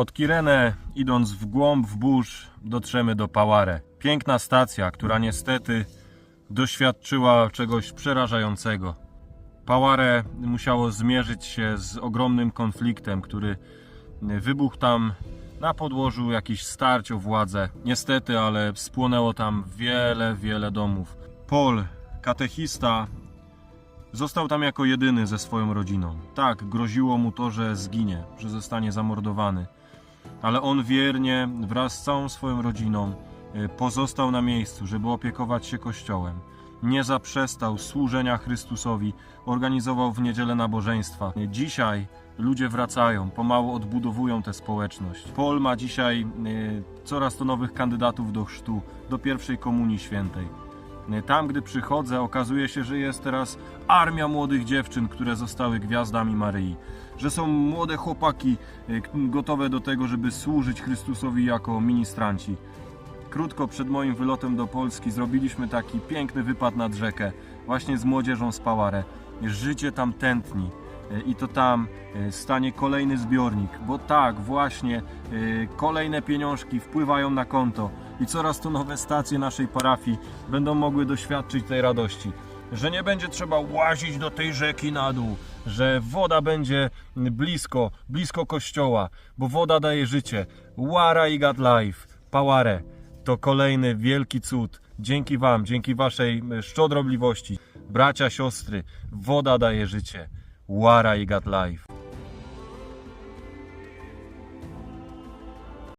Od Kirene, idąc w głąb w burz, dotrzemy do Pałare. Piękna stacja, która niestety doświadczyła czegoś przerażającego. Pałare musiało zmierzyć się z ogromnym konfliktem, który wybuchł tam na podłożu jakichś starć o władzę. Niestety, ale spłonęło tam wiele, wiele domów. Paul, katechista, został tam jako jedyny ze swoją rodziną. Tak, groziło mu to, że zginie, że zostanie zamordowany. Ale on wiernie, wraz z całą swoją rodziną, y, pozostał na miejscu, żeby opiekować się Kościołem. Nie zaprzestał służenia Chrystusowi, organizował w niedzielę nabożeństwa. Dzisiaj ludzie wracają, pomału odbudowują tę społeczność. Pol ma dzisiaj y, coraz to nowych kandydatów do chrztu, do pierwszej komunii świętej. Tam, gdy przychodzę, okazuje się, że jest teraz armia młodych dziewczyn, które zostały gwiazdami Maryi. Że są młode chłopaki k- gotowe do tego, żeby służyć Chrystusowi jako ministranci. Krótko przed moim wylotem do Polski zrobiliśmy taki piękny wypad nad rzekę, właśnie z młodzieżą z Pałare. Życie tam tętni y, i to tam y, stanie kolejny zbiornik, bo tak, właśnie kolejne pieniążki wpływają na konto i coraz to nowe stacje naszej parafii będą mogły doświadczyć tej radości. Że nie będzie trzeba łazić do tej rzeki na dół, że woda będzie blisko, blisko kościoła, bo woda daje życie. Wara i God Life, Pałare. To kolejny wielki cud. Dzięki Wam, dzięki Waszej e, szczodrobliwości. Bracia, siostry, woda daje życie. Wara i God Life.